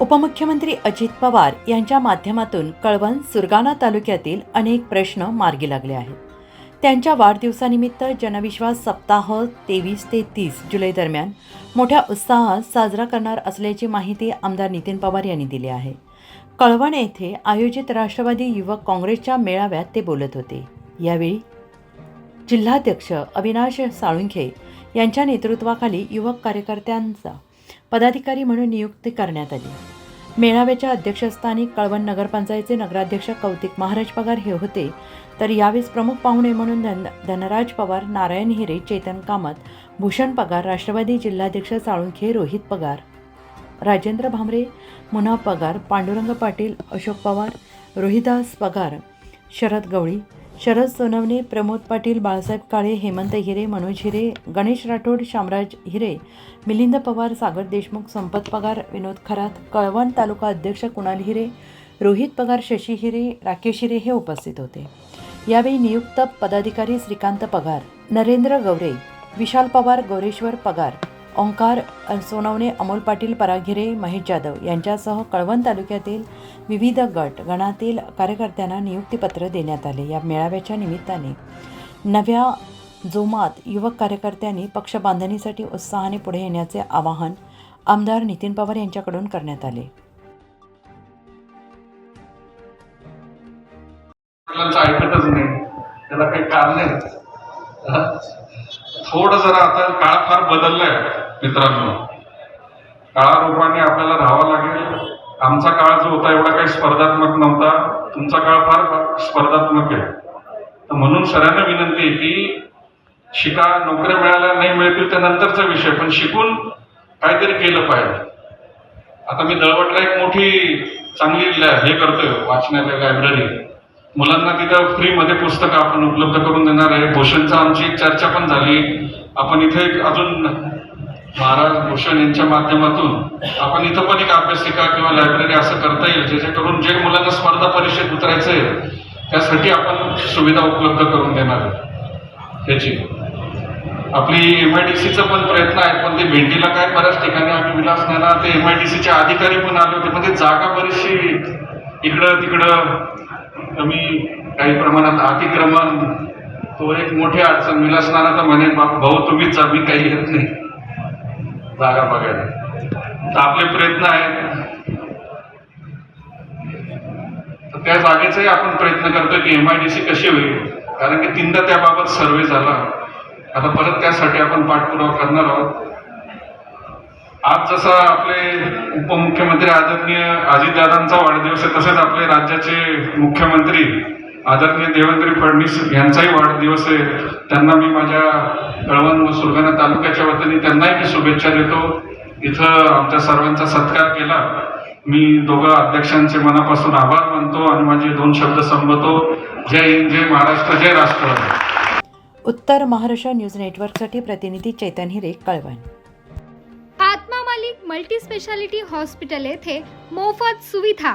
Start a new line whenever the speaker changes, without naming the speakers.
उपमुख्यमंत्री अजित पवार यांच्या माध्यमातून कळवण सुरगाणा तालुक्यातील अनेक प्रश्न मार्गी लागले आहेत. त्यांच्या वाढदिवसानिमित्त जनविश्वास सप्ताह तेवीस ते तीस जुलै दरम्यान मोठ्या उत्साहात साजरा करणार असल्याची माहिती आमदार नितीन पवार यांनी दिली आहे. कळवण येथे आयोजित राष्ट्रवादी युवक काँग्रेसच्या मेळाव्यात ते बोलत होते. यावेळी जिल्हाध्यक्ष अविनाश साळुंखे यांच्या नेतृत्वाखाली युवक कार्यकर्त्यांचा पदाधिकारी म्हणून नियुक्ती करण्यात आली. मेळाव्याच्या अध्यक्षस्थानी कळवण नगरपंचायतचे नगराध्यक्ष कौतिक महाराज पगार हे होते. तर यावेळेस प्रमुख पाहुणे म्हणून धन धनराज पवार नारायण हिरे चेतन कामत भूषण पगार राष्ट्रवादी जिल्हाध्यक्ष साळुंखे रोहित पगार राजेंद्र भामरे मुना पगार पांडुरंग पाटील अशोक पवार रोहिदास पगार शरद गवळी शरद सोनवणे प्रमोद पाटील बाळासाहेब काळे हेमंत हिरे मनोज हिरे गणेश राठोड शामराज हिरे मिलिंद पवार सागर देशमुख संपत पगार विनोद खरात कळवण तालुका अध्यक्ष कुणाल हिरे रोहित पगार शशी हिरे राकेश हिरे हे उपस्थित होते. यावेळी नियुक्त पदाधिकारी श्रीकांत पगार नरेंद्र गवरे विशाल पवार गौरेश्वर पगार ओंकार सोनवणे अमोल पाटील पराघिरे महेश जाधव यांच्यासह कळवण तालुक्यातील विविध गट गणातील कार्यकर्त्यांना नियुक्तीपत्र देण्यात आले या मेळाव्याच्या निमित्ताने. नव्या जोमात युवक कार्यकर्त्यांनी पक्ष बांधणीसाठी उत्साहाने पुढे येण्याचे आवाहन आमदार नितीन पवार यांच्याकडून करण्यात आले.
ऐकतच नाही. त्याला काही कारण नाही. थोडं जरा आता काळ फार बदललाय. मित्रांनो काळारूपाने आपल्याला राहावं लागेल. आमचा काळ जो होता एवढा काही स्पर्धात्मक नव्हता. तुमचा काळ फार स्पर्धात्मक आहे. तर म्हणून सगळ्यांना विनंती आहे की शिका नोकऱ्या मिळाल्या नाही मिळतील त्या नंतरचा विषय पण शिकून काहीतरी केलं पाहिजे. आता मी दळवटला एक मोठी चांगली हे करतोय वाचनालय लायब्ररी मुलांना तिथं फ्रीमध्ये पुस्तकं आपण उपलब्ध करून देणार आहे. भूषणचा आमची एक चर्चा पण झाली. आपण इथे अजून महाराज भूषण यांच्या माध्यमातून आपण इथं पण एक अभ्यासिका किंवा लायब्ररी असं करता येईल ज्याच्याकडून जे मुलांना स्पर्धा परीक्षेत उतरायचंय त्यासाठी आपण सुविधा उपलब्ध करून देणार आहे त्याची. आपली एम आय डी सीचा पण प्रयत्न आहे पण ते भेंडीला काय बऱ्याच ठिकाणी आम्ही विलासनाला ते एम आय डी सीचे अधिकारी पण आले होते पण ते जागा बरीचशी इकडं तिकडं कमी काही प्रमाणात अतिक्रमण तो एक मोठी अडचण विलासनाला तर म्हणे "बा- भाऊ तुम्हीच जा मी काही येत नाही. जागा बघायला. तर आपले प्रयत्न आहेत. तर त्या जागेचाही आपण प्रयत्न करतोय की एम आय डी सी कशी होईल. कारण की तीनदा त्याबाबत सर्वे झाला. आता परत त्यासाठी आपण पाठपुरावा करणार आहोत. आज जसा आपले उपमुख्यमंत्री आदरणीय अजितदादांचा वाढदिवस आहे तसेच आपले राज्याचे मुख्यमंत्री आदरणीय देवेंद्र फडणवीस यांचाही वाढदिवस आहे. त्यांना मी माझ्या कळवण व सुरगाणा तालुक्याच्या वतीने त्यांनाही मी शुभेच्छा देतो. इथं आमच्या सर्वांचा सत्कार केला. मी दोघं अध्यक्षांचे मनापासून आभार मानतो आणि माझे दोन शब्द संबतो जय हिंद जय महाराष्ट्र जय राष्ट्रवादी.
उत्तर महाराष्ट्र न्यूज नेटवर्कसाठी प्रतिनिधी चैतन हिरे कळवण.
आत्मा मालिक मल्टी स्पेशालिटी हॉस्पिटल येथे मोफत सुविधा.